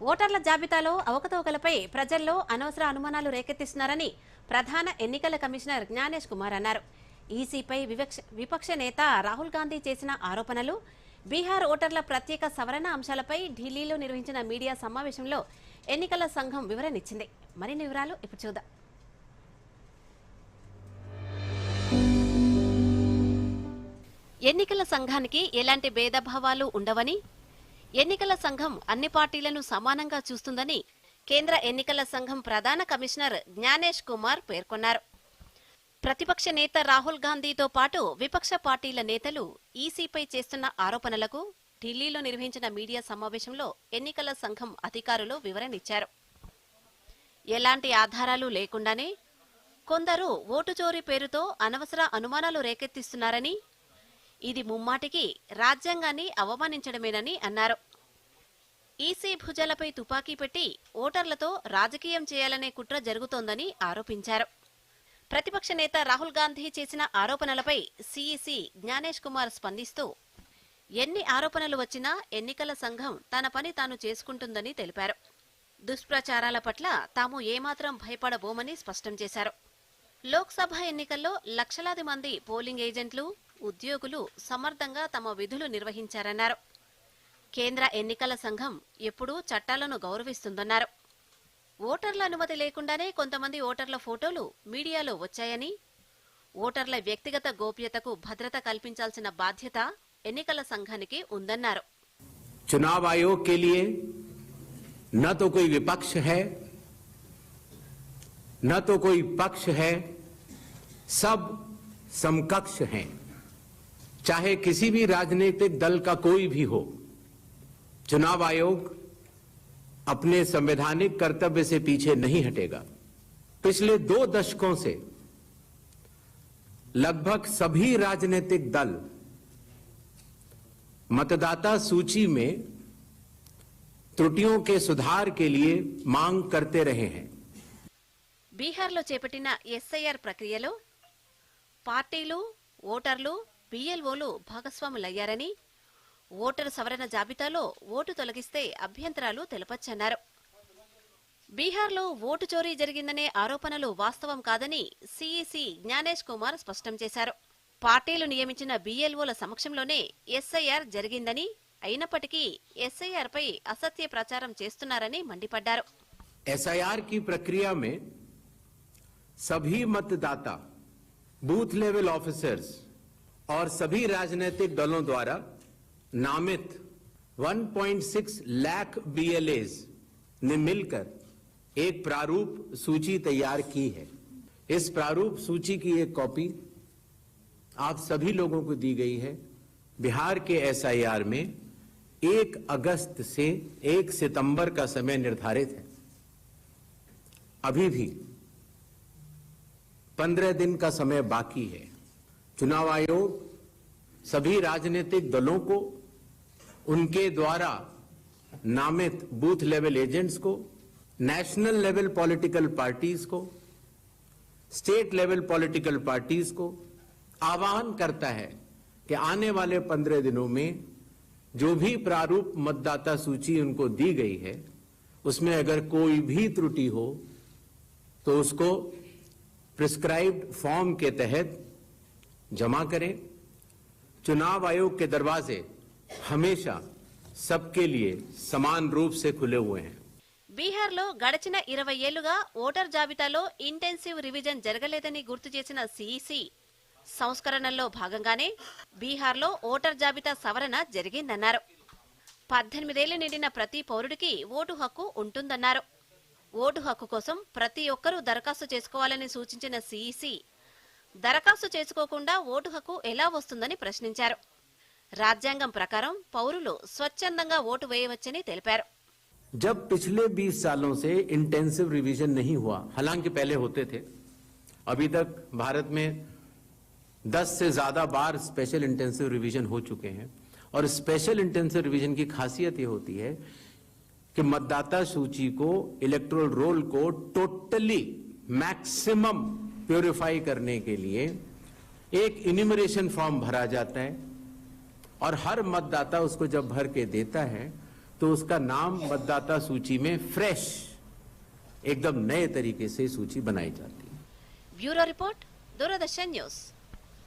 ఓటర్ల జాబితాలో అవకతవకలపై ప్రజల్లో అనవసర అనుమానాలు రేకెత్తిస్తున్నారని ప్రధాన ఎన్నికల కమిషనర్ జ్ఞానేష్ కుమార్ అన్నారు. ఈసీపై వివక్ష విపక్ష నేత రాహుల్ గాంధీ చేసిన ఆరోపణలు బీహార్ ఓటర్ల ప్రత్యేక సవరణ అంశాలపై ఢిల్లీలో నిర్వహించిన మీడియా సమావేశంలో ఎన్నికల సంఘం వివరణిచ్చింది మరిన్ని వివరాలు ఇప్పుడు చూద్దాం. ఎన్నికల సంఘానికి ఎలాంటి భేదభావాలు ఉండవని ఎన్నికల సంఘం అన్ని పార్టీలను సమానంగా చూస్తుందని కేంద్ర ఎన్నికల సంఘం ప్రధాన కమిషనర్ జ్ఞానేష్ కుమార్ పేర్కొన్నారు. ప్రతిపక్ష నేత రాహుల్ గాంధీతో పాటు విపక్ష పార్టీల నేతలు ఈసీపై చేస్తున్న ఆరోపణలకు ఢిల్లీలో నిర్వహించిన మీడియా సమావేశంలో ఎన్నికల సంఘం అధికారులు వివరణిచ్చారు ఎలాంటి ఆధారాలు లేకుండానే కొందరు ఓటు చోరీ పేరుతో అనవసర అనుమానాలు రేకెత్తిస్తున్నారని ఇది ముమ్మాటికి రాజ్యాంగాన్ని అవమానించడమేనని అన్నారు. ఈసీ భుజాలపై తుపాకీ పెట్టి ఓటర్లతో రాజకీయం చేయాలనే కుట్ర జరుగుతోందని ఆరోపించారు. ప్రతిపక్ష నేత రాహుల్ గాంధీ చేసిన ఆరోపణలపై సీఈసీ జ్ఞానేష్ కుమార్ స్పందిస్తూ ఎన్ని ఆరోపణలు వచ్చినా ఎన్నికల సంఘం తన పని తాను చేసుకుంటుందని తెలిపారు. దుష్ప్రచారాల పట్ల తాము ఏమాత్రం భయపడబోమని స్పష్టం చేశారు. లోక్సభ ఎన్నికల్లో లక్షలాది మంది పోలింగ్ ఏజెంట్లు ఉద్యోగులు సమర్థంగా తమ విధులు నిర్వహించారన్నారు కేంద్ర ఎన్నికల సంఘం ఎప్పుడూ చట్టాలను గౌరవిస్తుందన్నారు ఓటర్ల అనుమతి లేకుండానే కొంతమంది ఓటర్ల ఫోటోలు మీడియాలో వచ్చాయని ఓటర్ల వ్యక్తిగత గోప్యతకు భద్రత కల్పించాల్సిన బాధ్యత ఎన్నికల సంఘానికి ఉందన్నారు चुनाव आयोग के लिए न तो कोई विपक्ष है न तो कोई पक्ष है सब समकक्ष हैं चाहे किसी भी राजनीतिक दल का कोई भी हो चुनाव आयोग अपने संवैधानिक कर्तव्य से पीछे नहीं हटेगा पिछले दो दशकों से लगभग सभी राजनीतिक दल मतदाता सूची में त्रुटियों के सुधार के लिए मांग करते रहे हैं బీహార్లో చేపట్టిన ఎస్ఐఆర్ ప్రక్రియలో పార్టీలు ఓటర్లు బిఎల్ఓలు భాగస్వాములయ్యారని ఓటరు సవరణ జాబితాలో ఓటు తొలగిస్తే అభ్యంతరాలు తెలపచ్చన్నారు బీహార్లో ఓటు చోరీ జరిగిందనే ఆరోపణలు వాస్తవం కాదని సీఈసీ జ్ఞానేష్ కుమార్ స్పష్టం చేశారు పార్టీలు నియమించిన బిఎల్ఓల సమక్షంలోనే ఎస్ఐఆర్ జరిగిందని అయినప్పటికీ ఎస్ఐఆర్ పై అసత్య ప్రచారం చేస్తున్నారని మండిపడ్డారు एसआईआर की प्रक्रिया में सभी मतदाता बूथ लेवल ऑफिसर्स और सभी राजनीतिक दलों द्वारा नामित 1.6 लाख बीएलएस ने मिलकर एक प्रारूप सूची तैयार की है। इस प्रारूप सूची की एक कॉपी आप सभी लोगों को दी गई है। बिहार के एसआईआर में 1 अगस्त से 1 सितंबर का समय निर्धारित है। अभी भी पंद्रह दिन का समय बाकी है। चुनाव आयोग सभी राजनीतिक दलों को, उनके द्वारा नामित बूथ लेवल एजेंट्स को, नेशनल लेवल पॉलिटिकल पार्टीज़ को, स्टेट लेवल पॉलिटिकल पार्टीज़ को आह्वान करता है कि आने वाले पंद्रह दिनों में जो भी प्रारूप मतदाता सूची उनको दी गई है, उसमें अगर कोई भी त्रुटि हो तो उसको प्रिस्क्राइब्ड फॉर्म के तहत जमा करें चुनाव आयोग के दरवाजे हमेशा सबके लिए समान रूप से खुले हुए हैं బీహార్లో గడిచిన ఇరవై ఏళ్లుగా ఓటర్ జాబితాలో ఇంటెన్సివ్ రివిజన్ జరగలేదని గుర్తు చేసిన సీఈసీ సంస్కరణల్లో భాగంగానే బీహార్లో ఓటర్ జాబితా సవరణ జరిగిందన్నారు పద్దెనిమిదేళ్లు నిండిన ప్రతి పౌరుడికి ఓటు హక్కు ఉంటుందన్నారు ఓటు హక్కు కోసం ప్రతి ఒక్కరూ దరఖాస్తు చేసుకోవాలని సూచించిన సీఈసీ దరఖాస్తు చేసుకోకుండా ఓటు హక్కు ఎలా వస్తుందని ప్రశ్నించారు రాజ్యాంగం ప్రకారం పౌరులు స్వచ్ఛందంగా ఓటు వేయవచ్చని తెలిపారు जब पिछले 20 सालों से इंटेंसिव रिवीजन नहीं हुआ हालांकि पहले होते थे अभी तक भारत में 10 से ज्यादा बार स्पेशल इंटेंसिव रिवीजन हो चुके हैं और स्पेशल इंटेंसिव रिवीजन की खासियत ये होती है कि मतदाता सूची को इलेक्ट्रोल रोल को टोटली मैक्सिमम प्योरीफाई करने के लिए एक इन्यूमरेशन फॉर्म भरा जाता है और हर मतदाता उसको जब भर के देता है तो उसका नाम मतदाता सूची में फ्रेश एकदम नए तरीके से सूची बनाई जाती है। Bureau report, Doordarshan news.